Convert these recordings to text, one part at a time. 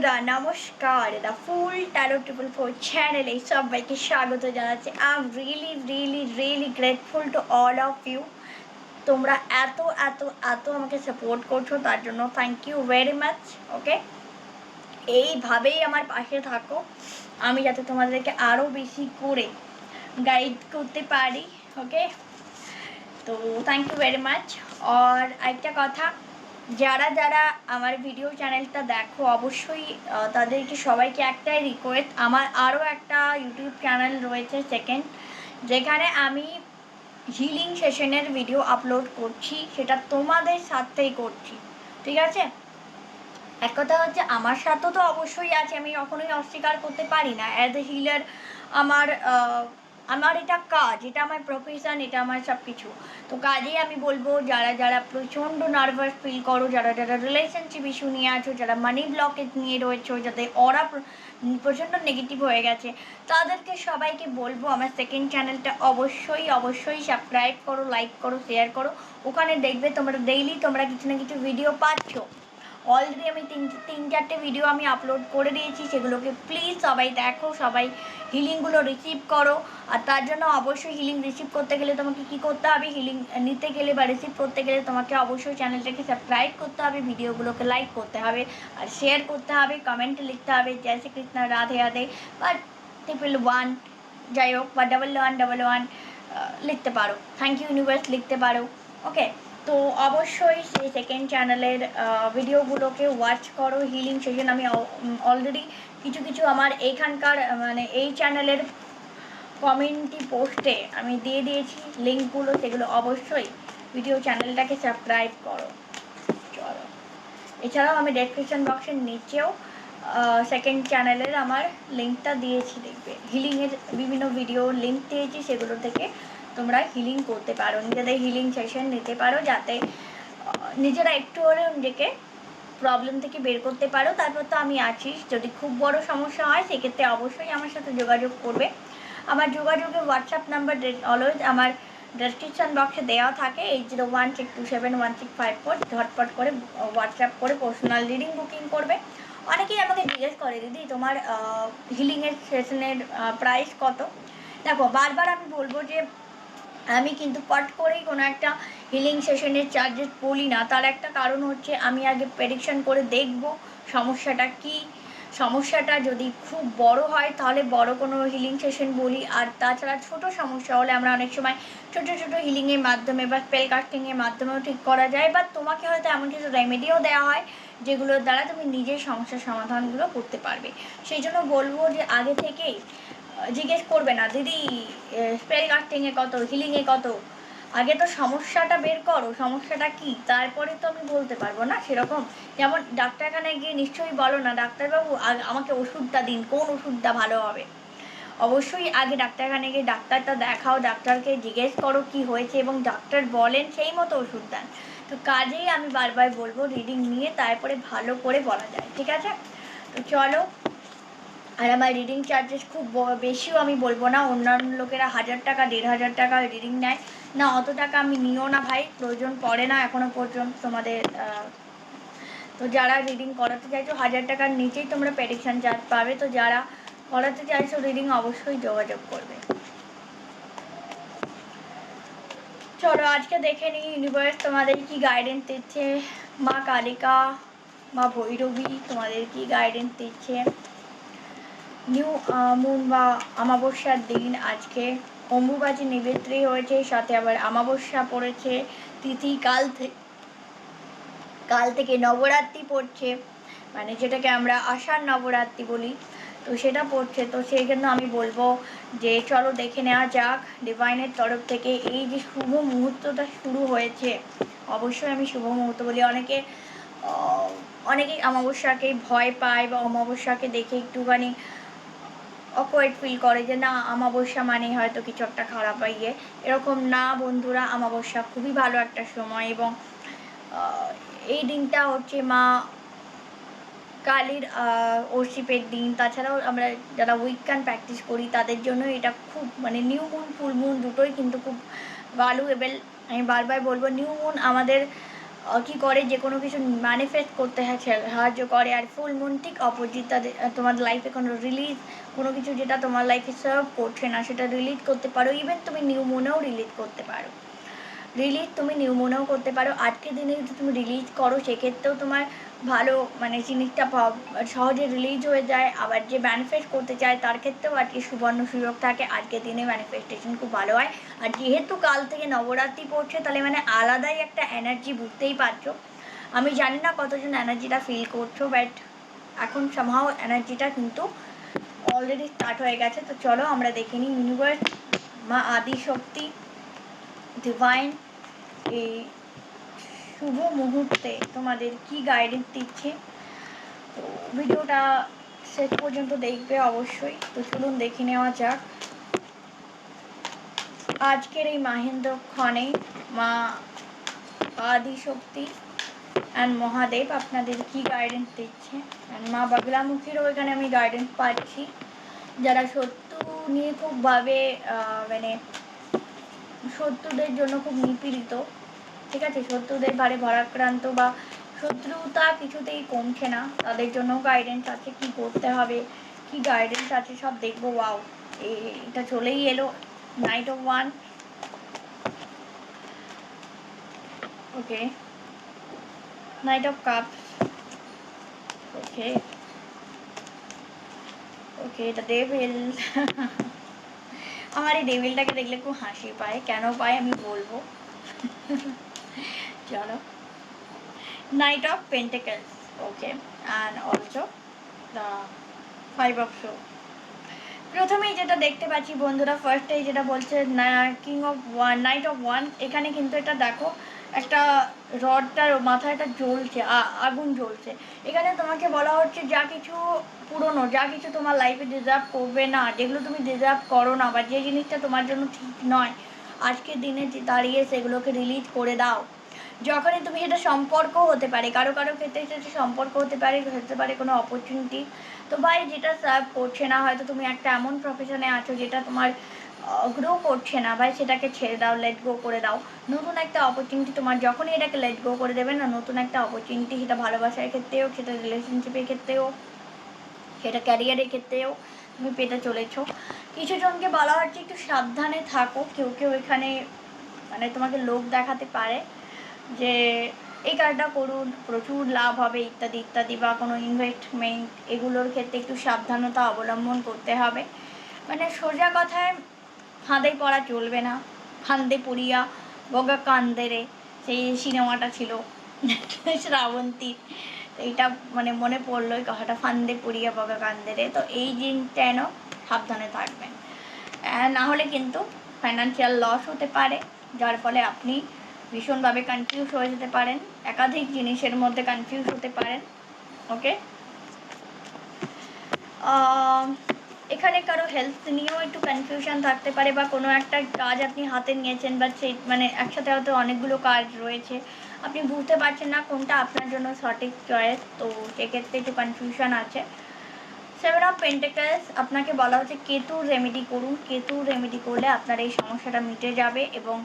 বন্ধুরা, নমস্কার। The fool tarot triple four চ্যানেলে সবাইকে স্বাগত জানাচ্ছি। I am really really really grateful to all of you তোমরা এত এত এত আমাকে সাপোর্ট করছ, তার জন্য thank you very much okay এইভাবেই আমার পাশে থাকো। আমি যাতে তোমাদেরকে আরও বেশি করে গাইড করতে পারি ওকে তো থ্যাংক ইউ ভেরি মাচ আর একটা কথা যারা যারা আমার ভিডিও চ্যানেলটা দেখো, অবশ্যই তাদেরকে সবাইকে একটাই রিকোয়েস্ট আমার আরও একটা ইউটিউব চ্যানেল রয়েছে সেকেন্ড যেখানে আমি হিলিং সেশনের ভিডিও আপলোড করছি, সেটা তোমাদের সাথেই করছি, ঠিক আছে? এক কথা হচ্ছে, আমার সাথে তো অবশ্যই আছে, আমি কখনোই অস্বীকার করতে পারি না অ্যাজ এ হিলার আমার আমার এটা কাজ, এটা আমার প্রফেশন এটা আমার সব কিছু তো কাজেই আমি বলব, যারা যারা প্রচণ্ড নার্ভাস ফিল করো, যারা যারা রিলেশনশিপ ইস্যু নিয়ে আছো, যারা মানি ব্লকেজ নিয়ে রয়েছো যাতে ওরা প্র- প্রচণ্ড নেগেটিভ হয়ে গেছে, তাদেরকে সবাইকে বলব, আমার সেকেন্ড চ্যানেলটা অবশ্যই অবশ্যই সাবস্ক্রাইব করো লাইক করো শেয়ার করো। ওখানে দেখবে তোমরা ডেইলি তোমরা কিছু না কিছু ভিডিও পাচ্ছ। অলরেডি আমি তিন তিন চারটে ভিডিও আমি আপলোড করে দিয়েছি, সেগুলোকে প্লিজ সবাই দেখো, সবাই হিলিংগুলো রিসিভ করো। আর তার জন্য অবশ্যই হিলিং রিসিভ করতে গেলে তোমাকে কি করতে হবে? হিলিং নিতে গেলে বা রিসিভ করতে গেলে তোমাকে অবশ্যই চ্যানেলটাকে সাবস্ক্রাইব করতে হবে ভিডিওগুলোকে লাইক করতে হবে, আর শেয়ার করতে হবে কমেন্টে লিখতে হবে, জয় শ্রীকৃষ্ণ, রাধে রাধে, বা ট্রিপল ওয়ান যাই হোক, বা ডাবল ওয়ান ডাবল ওয়ান লিখতে পারো। থ্যাংক ইউ ইউনিভার্স লিখতে পারো। ওকে তো অবশ্যই সেই সেকেন্ড চ্যানেলের ভিডিওগুলোকে ওয়াচ করো হিলিং সেশন আমি অলরেডি কিছু কিছু আমার এইখানকার মানে এই চ্যানেলের কমেন্টি পোস্টে আমি দিয়ে দিয়েছি লিঙ্কগুলো সেগুলো অবশ্যই ভিডিও চ্যানেলটাকে সাবস্ক্রাইব করো। চলো। এছাড়াও আমি ডেসক্রিপশন বক্সের নিচেও সেকেন্ড চ্যানেলের আমার লিঙ্কটা দিয়েছি, দেখবে। হিলিংয়ের বিভিন্ন ভিডিও লিঙ্ক দিয়েছি, সেগুলো থেকে তোমরা হিলিং করতে পারো, নিজেদের হিলিং সেশন নিতে পারো যাতে নিজেরা একটু হলেও নিজেকে প্রবলেম থেকে বের করতে পারো। তারপর তো আমি আছি, যদি খুব বড় সমস্যা হয়, সেক্ষেত্রে অবশ্যই আমার সাথে যোগাযোগ করবে। আমার যোগাযোগের হোয়াটসঅ্যাপ নাম্বার অলওয়েজ আমার ডেসক্রিপশন বক্সে দেওয়া থাকে eight zero one six two seven one six five four ঝটপট করে হোয়াটসঅ্যাপ করে পার্সোনাল রিডিং বুকিং করবে। অনেকেই আমাকে জিজ্ঞেস করে, দিদি, তোমার হিলিংয়ের সেশনের প্রাইস কত? দেখো, বারবার আমি বলব যে আমি কিন্তু পট করেই কোনো একটা হিলিং সেশনের চার্জেস বলি না। তার একটা কারণ হচ্ছে আমি আগে প্রেডিকশন করে দেখব সমস্যাটা কি। সমস্যাটা যদি খুব বড় হয় তাহলে বড় কোনো হিলিং সেশন বলি। আর তাছাড়া ছোট সমস্যা হলে আমরা অনেক সময় ছোট ছোট হিলিংয়ের মাধ্যমে বা স্পেল কাস্টিংয়ের মাধ্যমেও ঠিক করা যায়। বা তোমাকে হয়তো এমন কিছু রেমেডিও দেওয়া হয় যেগুলোর দ্বারা তুমি নিজের সমস্যার সমাধানগুলো করতে পারবে। সেই জন্য বলব যে আগে থেকেই জিজ্ঞেস করবে না, দিদি স্পেল কাস্টিংয়ে কত হিলিংয়ে কত? আগে তো সমস্যাটা বের করো, সমস্যাটা কি? তারপরে তো আমি বলতে পারব না সেরকম। যেমন ডাক্তারখানায় গিয়ে নিশ্চয়ই বলো না, ডাক্তারবাবু আমাকে ওষুধটা দিন, কোন ওষুধটা ভালো হবে? অবশ্যই আগে ডাক্তারখানায় গিয়ে ডাক্তারটা দেখাও, ডাক্তারকে জিজ্ঞেস করো কি হয়েছে এবং ডাক্তার বলেন সেই মতো ওষুধ দেন। তো কাজেই আমি বারবার বলব রিডিং নিয়ে তারপরে ভালো করে বলা যায়, ঠিক আছে? তো চলো আর আমার রিডিং চার্জেস খুব বেশিও আমি বলব না। অন্যান্য লোকেরা হাজার টাকা, দেড় হাজার টাকা রিডিং নেয়। না, অত টাকা আমি নিও না ভাই। প্রয়োজন পড়ে না এখনও পর্যন্ত তোমাদের তো যারা রিডিং করাতে চাইছো, হাজার টাকার নিচেই তোমরা প্রেডিকশন চার্জ পাবে। তো যারা করাতে চাইছো রিডিং অবশ্যই যোগাযোগ করবে। চলো, আজকে দেখে নিই ইউনিভার্স তোমাদের কি গাইডেন্স দিচ্ছে। মা কালিকা, মা ভৈরবী তোমাদের কি গাইডেন্স দিচ্ছে। নিউ মুন বা অমাবস্যার দিন আজকে অম্বুবাচী নিবেত্রী হয়েছে, সাথে আবার অমাবস্যা পড়েছে, তিথি কাল থেকে কাল থেকে নবরাত্রি পড়ছে মানে যেটাকে আমরা আষাঢ় নবরাত্রি বলি, তো সেটা পড়ছে, তো সেই জন্য আমি বলব যে চলো দেখে নেওয়া যাক ডিভাইনের তরফ থেকে এই যে শুভ মুহূর্তটা শুরু হয়েছে, অবশ্যই আমি শুভ মুহূর্ত বলি, অনেকে অনেকেই অমাবস্যাকে ভয় পায় বা অমাবস্যাকে দেখে একটুখানি অকওয়ার্ড ফিল করে যে না, অমাবস্যা মানেই হয়তো কিছু একটা খারাপ গিয়ে এরকম না, বন্ধুরা, অমাবস্যা খুবই ভালো একটা সময় এবং এই দিনটা হচ্ছে মা কালীর ওরশিপের দিন। তাছাড়াও আমরা যারা উইকান প্র্যাকটিস করি, তাদের জন্য এটা খুব মানে নিউ মুন ফুল মুন দুটোই কিন্তু খুব ভ্যালুয়েবল আমি বারবার বলব নিউ মুন আমাদের কি করে? যে কোনো কিছু ম্যানিফেস্ট করতে হ্যাঁ সাহায্য করে। আর ফুল মুন ঠিক অপোজিট তাদের তোমার লাইফে কোনো রিলিজ কোনো কিছু যেটা তোমার লাইফে সার্ভ করছে না, সেটা রিলিজ করতে পারো। ইভেন তুমি নিউ মুনেও রিলিজ করতে পারো। রিলিজ তুমি নিউ মুনেও করতে পারো। আজকের দিনে যদি তুমি রিলিজ করো, সেক্ষেত্রেও তোমার ভালো মানে জিনিসটা সহজে রিলিজ হয়ে যায়। আবার যে ম্যানিফেস্ট করতে চায়, তার ক্ষেত্রেও আজকে সুবর্ণ সুযোগ থাকে। আজকের দিনে ম্যানিফেস্টেশন খুব ভালো হয়। আর যেহেতু কাল থেকে নবরাত্রি পড়ছে, তাহলে মানে আলাদাই একটা এনার্জি বুঝতেই পারছ। আমি জানি না কতজন এনার্জিটা ফিল করছ বাট এখন সামহাও এনার্জিটা কিন্তু অলরেডি স্টার্ট হয়ে গেছে। তো চলো আমরা দেখে নিই ইউনিভার্স মা আদি শক্তি ডিভাইন এই শুভ মুহূর্তে তোমাদের কি গাইডেন্স দিচ্ছে? তো ভিডিওটা শেষ পর্যন্ত দেখবে অবশ্যই। তো চলুন দেখে নেওয়া যাক। আজকের এই মাহেন্দ্র ক্ষণে মা আদিশক্তি অ্যান্ড মহাদেব আপনাদের কি গাইডেন্স দিচ্ছে? অ্যান্ড মা বাগলামুখীরও এখানে আমি গাইডেন্স পাচ্ছি। যারা সত্য নিয়ে খুব ভাবে আহ, মানে শত্রুদের জন্য খুব নিপীড়িত ঠিক আছে? শত্রুদের ভারে ভরাক্রান্ত বা শত্রুতা কিছুতেই কমছে না। তাদের জন্য গাইডেন্স আছে কি করতে হবে? কি গাইডেন্স আছে সব দেখব। ওয়াও এটা চলেই এলো। Knight of wand okay knight of cup okay okay এটা ডেভিল আমার এই ডেভিলটাকে দেখলে খুব হাসি পায়। কেন পায় আমি বলব? চলো knight of pentacles okay and also the five of show প্রথমেই যেটা দেখতে পাচ্ছি বন্ধুরা ফার্স্টেই যেটা বলছে king of wand knight of wand এখানে কিন্তু এটা দেখো, একটা রডটার মাথায় একটা জ্বলছে আগুন জ্বলছে। এখানে তোমাকে বলা হচ্ছে, যা কিছু পুরনো, যা কিছু তোমার লাইফে ডিজার্ভ করবে না, যেগুলো তুমি ডিজার্ভ করো না, বা যে জিনিসটা তোমার জন্য ঠিক নয়, আজকের দিনে দাঁড়িয়ে সেগুলোকে রিলিজ করে দাও। যখনই তুমি সেটা সম্পর্ক হতে পারে, কারও কারও ক্ষেত্রে সেটা সম্পর্ক হতে পারে হতে পারে কোনো অপরচুনিটি তো ভাই যেটা সার্ভ করছে না, হয়তো তুমি একটা এমন প্রফেশনে আছো যেটা তোমার গ্রো করছে না, ভাই সেটাকে ছেড়ে দাও লেট গো করে দাও। নতুন একটা অপরচুনিটি তোমার যখনই এটাকে লেট গো করে দেবে না, নতুন একটা অপরচুনিটি সেটা ভালোবাসার ক্ষেত্রে হোক সেটা রিলেশনশিপের ক্ষেত্রে হোক সেটা ক্যারিয়ারের ক্ষেত্রেও তুমি পেতে চলেছো। কিছু জনকে বলা হচ্ছে একটু সাবধানে থাকো, কেউ কেউ এখানে মানে তোমাকে লোক দেখাতে পারে। যে এই কাজটা করুন, প্রচুর লাভ হবে, ইত্যাদি ইত্যাদি, বা কোনো ইনভেস্টমেন্ট এগুলোর ক্ষেত্রে একটু সাবধানতা অবলম্বন করতে হবে। মানে সোজা কথায়, ফাঁদে পড়া চলবে না। ফান্দে পড়িয়া বগা কান্দেরে, সেই সিনেমাটা ছিল, শ্রাবন্তী। এইটা মানে মনে পড়ল, এই কথাটা ফান্দে পড়িয়া বগা কান্দেরে। তো এই জিনিসটা যেন সাবধানে থাকবেন। না হলে কিন্তু ফাইনান্সিয়াল লস হতে পারে, যার ফলে আপনি ভীষণভাবে কনফিউজ হয়ে যেতে পারেন, একাধিক জিনিসের মধ্যে কনফিউজ হতে পারেন ওকে এখানে কারও হেলথ নিয়েও একটু কনফিউশন থাকতে পারে বা কোনো একটা কাজ আপনি হাতে নিয়েছেন বা সেই মানে একসাথে হয়তো অনেকগুলো কাজ রয়েছে, আপনি বুঝতে পারছেন না কোনটা আপনার জন্য সঠিক চয়েস তো সেক্ষেত্রে একটু কনফিউশন আছে। সেভেন অফ পেন্টেকালস আপনাকে বলা হচ্ছে কেতু রেমেডি করুন কেতু রেমেডি করলে আপনার এই সমস্যাটা মিটে যাবে এবং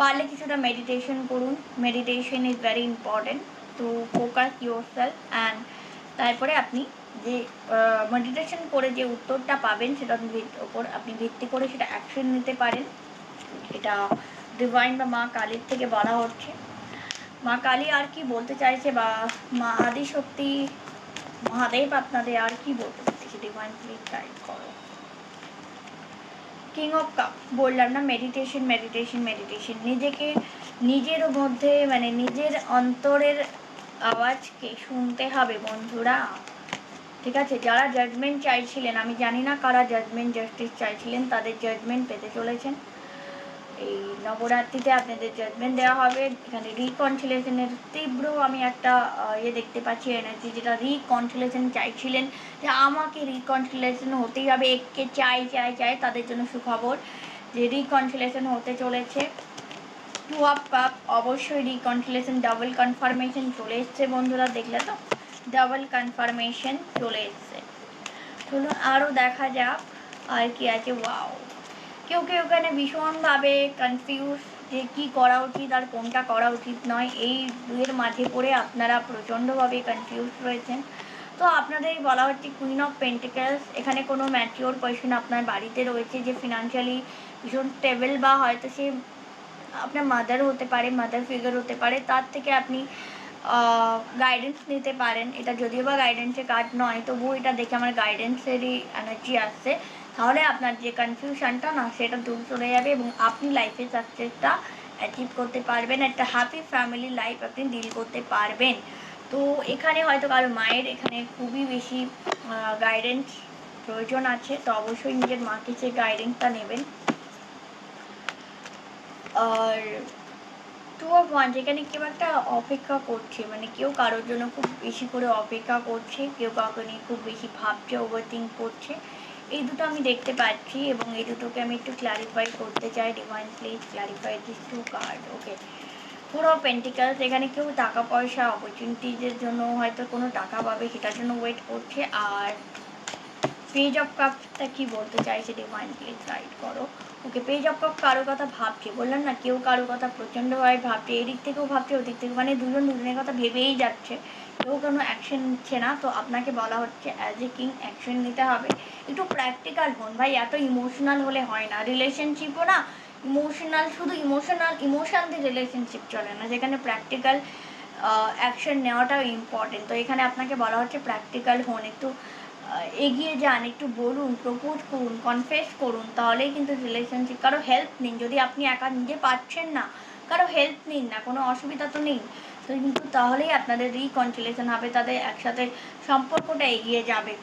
পারলে কিছুটা মেডিটেশন করুন। Meditation is very important to focus yourself and তারপরে আপনি যে মেডিটেশন করে যে উত্তরটা পাবেন সেটার ওপর আপনি ভিত্তি করে সেটা অ্যাকশন নিতে পারেন। এটা ডিভাইন বা মা কালীর থেকে বলা হচ্ছে। মা কালী আর কি বলতে চাইছে বা মা আদিশক্তি, মহাদেব আপনাদের আর কি বলতে চাইছে? ডিভাইন প্লিজ গাইড করো। কিং অফ কাপ বললাম না মেডিটেশন মেডিটেশন মেডিটেশন নিজেকে, নিজের মধ্যে মানে নিজের অন্তরের আওয়াজকে শুনতে হবে বন্ধুরা। ঠিক আছে? যারা জাজমেন্ট চাইছিলেন, আমি জানি না কারা জাজমেন্ট জাস্টিস চাইছিলেন, তাদের জাজমেন্ট পেতে চলেছেন। এই নবরাত্রিতে আপনাদের জাজমেন্ট দেওয়া হবে। এখানে রিকনসিলেশনের তীব্র আমি একটা ইয়ে দেখতে পাচ্ছি এনার্জি যেটা রিকনসিলেশন চাইছিলেন যে আমাকে রিকনসিলেশন হতেই হবে এককে চাই চাই চাই তাদের জন্য সুখবর যে রিকনসিলেশন হতে চলেছে। টু আপ কাপ অবশ্যই রিকনসিলেশন ডাবল কনফার্মেশন চলে এসছে বন্ধুরা, দেখলে তো? ডাবল কনফার্মেশন চলে এসছে। চলুন আরও দেখা যাক, আর কি আছে। ওয়াও কেউ কেউ এখানে ভীষণভাবে কনফিউজ যে কি করা উচিত আর কোনটা করা উচিত নয়। এই দুয়ের মাঝে পড়ে আপনারা প্রচণ্ডভাবে কনফিউজ রয়েছেন। তো আপনাদের বলা হচ্ছে কুইন অফ পেন্টিক্যালস এখানে কোনো ম্যাচিওর পার্সন আপনার বাড়িতে রয়েছে যে ফিনান্সিয়ালি ভীষণ স্টেবল বা হয়তো সে আপনার মাদার হতে পারে মাদার ফিগার হতে পারে, তার থেকে আপনি গাইডেন্স নিতে পারেন। এটা যদিও বা গাইডেন্সের কার্ড নয়, তবুও এটা দেখে আমার গাইডেন্সেরই এনার্জি আসছে তাহলে আপনার যে কনফিউশনটা না, সেটা দূর চলে যাবে এবং আপনি লাইফে সাকসেসটা অ্যাচিভ করতে পারবেন। একটা হ্যাপি ফ্যামিলি লাইফ আপনি ডিল করতে পারবেন। তো এখানে হয়তো কারও মায়ের এখানে খুবই বেশি গাইডেন্স প্রয়োজন আছে, তো অবশ্যই নিজের মাকে সে গাইডেন্সটা নেবেন। আর টু অফ ওয়ান যেখানে কেউ একটা অপেক্ষা করছে মানে কেউ কারোর জন্য খুব বেশি করে অপেক্ষা করছে, কেউ কাউকে নিয়ে খুব বেশি ভাবছে ওভার করছে। এই দুটো আমি দেখতে পাচ্ছি এবং এই দুটোকে আমি একটু ক্লারিফাই করতে চাই। Divine please clarify this two card okay পুরো পেন্টিকালস এখানে কেউ টাকা পয়সা অপরচুনিটিজের জন্য হয়তো কোনো টাকা পাবে, সেটার জন্য ওয়েট করছে। আর পেজ অফ কাপটা কি বলতে চাইছে ডিভাইন প্লিজ গাইড করো। ওকে পেজ অফ কাপ কারও কথা ভাবছে, বললাম না, কেউ কারও কথা প্রচণ্ডভাবে ভাবছে, এদিক থেকেও ভাবছে, ওদিক থেকে মানে দুজন দুজনের কথা ভেবেই যাচ্ছে। কেউ কোনো অ্যাকশন নিচ্ছে না, তো আপনাকে বলা হচ্ছে অ্যাজ এ কিং অ্যাকশন নিতে হবে। একটু প্র্যাকটিক্যাল হন ভাই, এত ইমোশনাল হলে হয় না। রিলেশনশিপও না ইমোশনাল শুধু ইমোশনাল ইমোশন দিয়ে রিলেশনশিপ চলে না। যেখানে প্র্যাকটিক্যাল অ্যাকশন নেওয়াটাও ইম্পর্টেন্ট তো এখানে আপনাকে বলা হচ্ছে প্র্যাকটিক্যাল হন, একটু এগিয়ে যান, একটু বলুন, প্রপোজ করুন কনফেস করুন, তাহলেই কিন্তু রিলেশনশিপ কারও হেল্প নিন যদি আপনি একা নিজে পাচ্ছেন না, কারও হেল্প নিন না, কোনো অসুবিধা তো নেই, তো কিন্তু তাহলেই আপনাদের রিকনসিলেশন হবে, তাদের একসাথে সম্পর্কটা এগিয়ে যাবে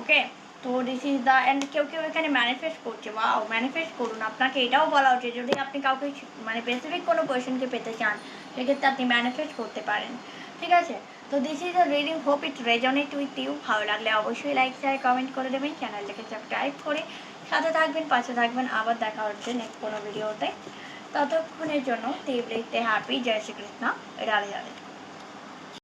ওকে তো দিস ইজ দ্য অ্যান্ড কেউ কেউ এখানে ম্যানিফেস্ট করছে বা ম্যানিফেস্ট করুন, আপনাকে এটাও বলা উচিত, যদি আপনি কাউকে মানে স্পেসিফিক কোনো কোয়েশনকে পেতে চান, সেক্ষেত্রে আপনি ম্যানিফেস্ট করতে পারেন, ঠিক আছে? তো this is a reading hope it resonate with you ভালো লাগলে অবশ্যই লাইক শেয়ার কমেন্ট করে দেবেন। চ্যানেলটাকে সাবস্ক্রাইব করে সাথে থাকবেন, পাশে থাকবেন। আবার দেখা হচ্ছে নেক্সট কোনো ভিডিওতে ততক্ষণের জন্য তীব্রিতে হ্যাপি জয় শ্রীকৃষ্ণ। রাধে রাধে।